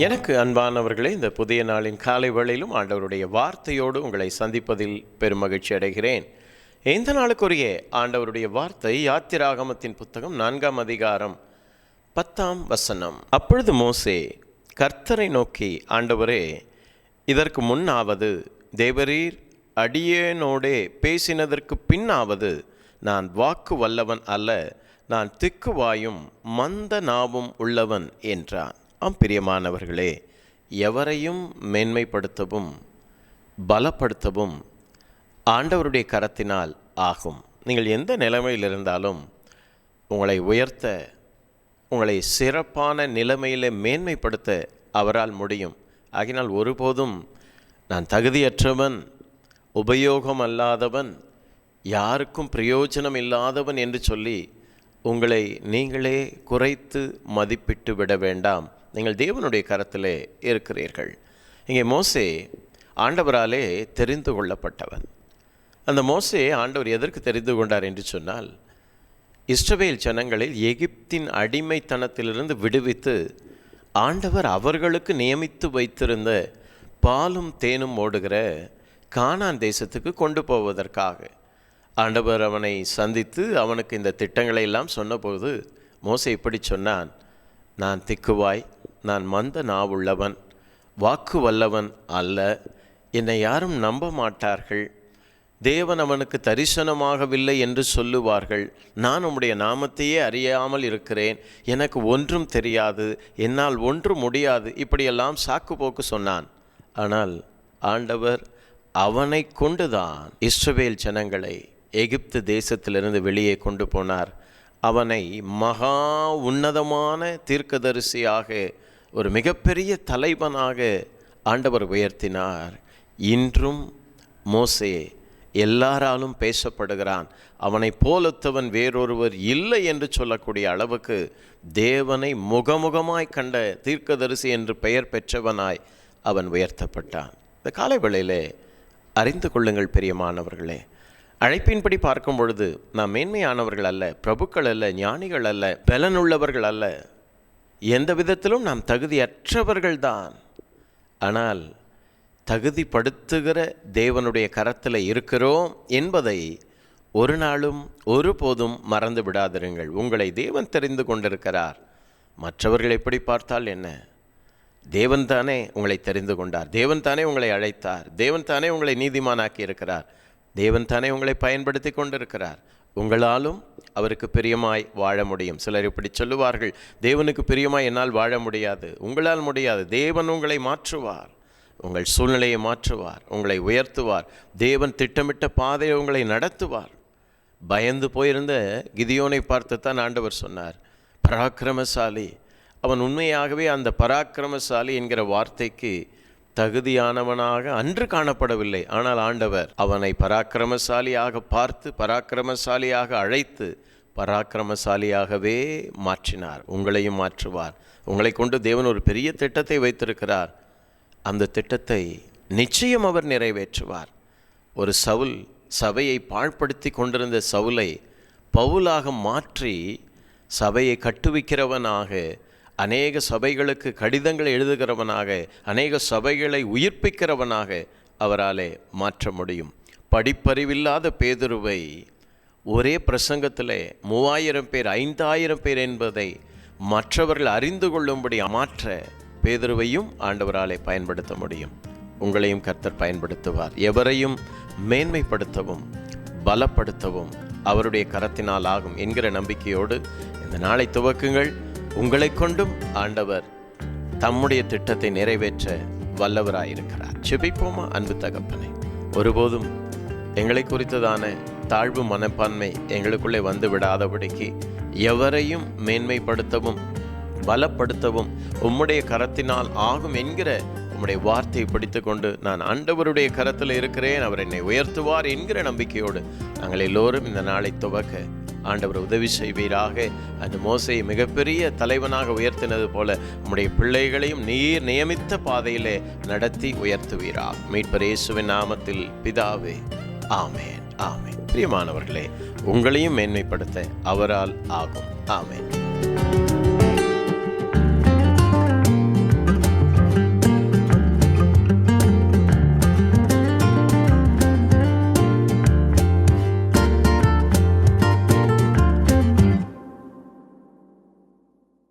எனக்கு அன்பானவர்களே இந்த புதிய நாளின் காலை வேளையிலும் ஆண்டவருடைய வார்த்தையோடு உங்களை சந்திப்பதில் பெருமகிழ்ச்சி அடைகிறேன். இந்த நாளுக்குரிய ஆண்டவருடைய வார்த்தை யாத்திராகமத்தின் புத்தகம் நான்காம் அதிகாரம் பத்தாம் வசனம். அப்பொழுது மோசே கர்த்தரை நோக்கி ஆண்டவரே இதற்கு முன்னாவது தேவரீர் அடியேனோடே பேசினதற்கு பின்னாவது நான் வாக்கு வல்லவன் அல்ல நான் திக்குவாயும் மந்த நாவும் உள்ளவன் என்றான். ஆம் பிரியமானவர்களே எவரையும் மேன்மைப்படுத்தவும் பலப்படுத்தவும் ஆண்டவருடைய கரத்தினால் ஆகும். நீங்கள் எந்த நிலைமையில் இருந்தாலும் உங்களை உயர்த்த உங்களை சிறப்பான நிலைமையில் மேன்மைப்படுத்த அவரால் முடியும். ஆகினால் ஒருபோதும் நான் தகுதியற்றவன் உபயோகம் அல்லாதவன் யாருக்கும் பிரயோஜனம் இல்லாதவன் என்று சொல்லி உங்களை நீங்களே குறைத்து மதிப்பிட்டு விட வேண்டாம். நீங்கள் தேவனுடைய கரத்திலே இருக்கிறீர்கள். இங்கே மோசே ஆண்டவராலே தெரிந்து கொள்ளப்பட்டவன் அந்த மோசே ஆண்டவர் எதற்கு தெரிந்து கொண்டார் என்று சொன்னால் இஸ்ரவேல் ஜனங்களில் எகிப்தின் அடிமைத்தனத்திலிருந்து விடுவித்து ஆண்டவர் அவர்களுக்கு நியமித்து வைத்திருந்த பாலும் தேனும் ஓடுகிற கானான் தேசத்துக்கு கொண்டு போவதற்காக. ஆண்டவர் அவனை சந்தித்து அவனுக்கு இந்த திட்டங்களை எல்லாம் சொன்னபோது மோசே இப்படி சொன்னான் நான் திக்குவாய் நான் மந்த நாவுள்ளவன் வாக்கு வல்லவன் அல்ல. என்னை யாரும் நம்ப மாட்டார்கள். தேவன் அவனுக்கு தரிசனமாகவில்லை என்று சொல்லுவார்கள். நான் உம்முடைய நாமத்தையே அறியாமல் இருக்கிறேன். எனக்கு ஒன்றும் தெரியாது. என்னால் ஒன்றும் முடியாது. இப்படியெல்லாம் சாக்கு போக்கு சொன்னான். ஆனால் ஆண்டவர் அவனை கொண்டுதான் இஸ்ரவேல் ஜனங்களை எகிப்து தேசத்திலிருந்து வெளியே கொண்டு போனார். அவனை மகா உன்னதமான தீர்க்கதரிசியாக ஒரு மிகப்பெரிய தலைவனாக ஆண்டவர் உயர்த்தினார். இன்றும் மோசே எல்லாராலும் பேசப்படுகிறான். அவனை போலத்தவன் வேறொருவர் இல்லை என்று சொல்லக்கூடிய அளவுக்கு தேவனை முகமுகமாய் கண்ட தீர்க்கதரிசி என்று பெயர் பெற்றவனாய் அவன் உயர்த்தப்பட்டான். இந்த காலை வேளையிலே அறிந்து கொள்ளுங்கள் பெரியமானவர்களே. அழைப்பின்படி பார்க்கும் பொழுது நாம் மேன்மையானவர்கள் அல்ல பிரபுக்கள் அல்ல ஞானிகள் அல்ல பலனுள்ளவர்கள் அல்ல. எந்த விதத்திலும் நாம் தகுதியற்றவர்கள்தான். ஆனால் தகுதிப்படுத்துகிற தேவனுடைய கரத்தில் இருக்கிறோம் என்பதை ஒரு நாளும் ஒருபோதும் மறந்து விடாதிருங்கள். உங்களை தேவன் தெரிந்து கொண்டிருக்கிறார். மற்றவர்கள் எப்படி பார்த்தால் என்ன? தேவன் தானே உங்களை தெரிந்து கொண்டார். தேவன் தானே உங்களை அழைத்தார். தேவன் தானே உங்களை நீதிமானாக்கி இருக்கிறார் தேவன் தானே உங்களை பயன்படுத்தி கொண்டிருக்கிறார். உங்களாலும் அவருக்கு பிரியமாய் வாழ முடியும். சிலர் இப்படி சொல்லுவார்கள் தேவனுக்கு பிரியமாய் என்னால் வாழ முடியாது. உங்களால் முடியாது. தேவன் உங்களை மாற்றுவார். உங்கள் சூழ்நிலையை மாற்றுவார். உங்களை உயர்த்துவார். தேவன் திட்டமிட்ட பாதையை உங்களை நடத்துவார். பயந்து போயிருந்த கிதியோனை பார்த்து தான் ஆண்டவர் சொன்னார் பராக்கிரமசாலி. அவன் உண்மையாகவே அந்த பராக்கிரமசாலி என்கிற வார்த்தைக்கு தகுதியானவனாக அன்று காணப்படவில்லை. ஆனால் ஆண்டவர் அவனை பராக்கிரமசாலியாக பார்த்து பராக்கிரமசாலியாக அழைத்து பராக்கிரமசாலியாகவே மாற்றினார். உங்களையும் மாற்றுவார். உங்களை கொண்டு தேவன் ஒரு பெரிய திட்டத்தை வைத்திருக்கிறார். அந்த திட்டத்தை நிச்சயம் அவர் நிறைவேற்றுவார். ஒரு சவுல் சபையை பாழ்படுத்தி கொண்டிருந்த சவுலை பவுலாக மாற்றி சபையை கட்டுவிக்கிறவனாக அநேக சபைகளுக்கு கடிதங்களை எழுதுகிறவனாக அநேக சபைகளை உயிர்ப்பிக்கிறவனாக அவராலே மாற்ற முடியும். படிப்பறிவில்லாத பேதுருவை ஒரே பிரசங்கத்தில் மூவாயிரம் பேர் ஐந்தாயிரம் பேர் என்பதை மற்றவர்கள் அறிந்து கொள்ளும்படி மாற்ற பேதுருவையும் ஆண்டவராலே பயன்படுத்த முடியும். உங்களையும் கர்த்தர் பயன்படுத்துவார். எவரையும் மேன்மைப்படுத்தவும் பலப்படுத்தவும் அவருடைய கரத்தினால் ஆகும் என்கிற நம்பிக்கையோடு இந்த நாளை துவக்குங்கள். உங்களை கொண்டும் ஆண்டவர் தம்முடைய திட்டத்தை நிறைவேற்ற வல்லவராயிருக்கிறார். செபிப்போமா அன்பு தகப்பனை. ஒருபோதும் எங்களை குறித்ததான தாழ்வு மனப்பான்மை எங்களுக்குள்ளே வந்து விடாதபடிக்கு எவரையும் மேன்மைப்படுத்தவும் பலப்படுத்தவும் உம்முடைய கரத்தினால் ஆகும் என்கிற உம்முடைய வார்த்தையை பிடித்து கொண்டு நான் ஆண்டவருடைய கரத்தில் இருக்கிறேன். அவர் என்னை உயர்த்துவார் என்கிற நம்பிக்கையோடு நாங்கள் எல்லோரும் இந்த நாளை துவக்க ஆண்டவர் உதவி செய்வீராக. அந்த மோசையை மிகப்பெரிய தலைவனாக உயர்த்தினது போல நம்முடைய பிள்ளைகளையும் நீர் நியமித்த பாதையிலே நடத்தி உயர்த்துவீரா மீட்பர் இயேசுவின் நாமத்தில் பிதாவே ஆமேன் ஆமேன். பிரியமானவர்களே உங்களையும் மேன்மைப்படுத்த அவரால் ஆகும். ஆமேன்.